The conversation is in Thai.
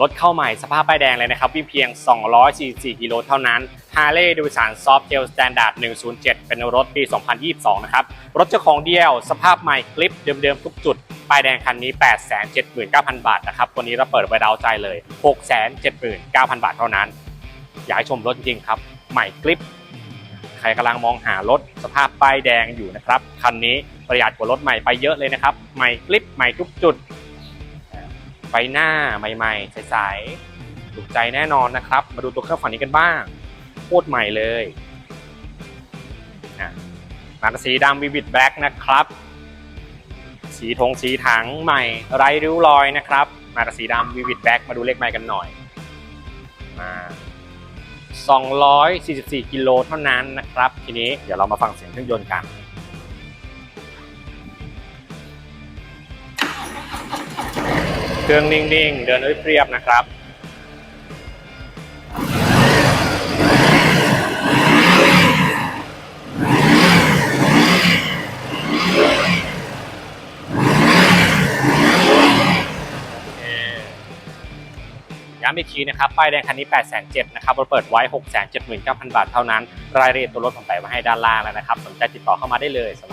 รถเข้าใหม่สภาพป้ายแดงเลยนะครับวิ่งเพียง 244 กิโลเท่านั้น Harley Davidson Softail Standard 107 เป็นรถปี 2022 นะครับ รถเจ้าของเดียวสภาพใหม่คลิปเดิมๆ ทุกจุดป้ายแดงคันนี้ 879,000 บาทนะครับวันนี้เราเปิดไว้ดาวใจเลย 679,000 บาทเท่านั้น อยากให้ชมรถจริงๆครับ ใหม่คลิป ใครกำลังมองหารถสภาพป้ายแดงอยู่นะครับ คันนี้ประหยัดกว่ารถใหม่ไปเยอะเลยนะครับ ใหม่คลิปใหม่ทุกจุด ไฟหน้าใหม่ๆใสๆถูกใจแน่นอนนะครับ มาดูตัวเครื่องฝั่งนี้กันบ้างโคตรใหม่เลยอะมากับสีดำวิวิดแบล็กนะครับ สีธงสีถังใหม่ ไร้ริ้วรอยนะครับ มากับสีดำวิวิดแบล็กมาดูเลขไมล์กันหน่อยมา244 กิโลเท่านั้นนะครับ ทีนี้เดี๋ยวเรามาฟังเสียงเครื่องยนต์กัน เครื่องนิ่งๆ เดินเรียบนะครับ ย้ำอีกทีนะครับ ป้ายแดงคันนี้ 8 7 0 0 0นะครับเราเปิดไว้ 6 7 9 0 0 0 บาทเท่านั้น รายละเอียดตัวรถผมใส่ไว้ให้ด้านล่างแล้วนะครับ สนใจติดต่อเข้ามาได้เลยสำหรับ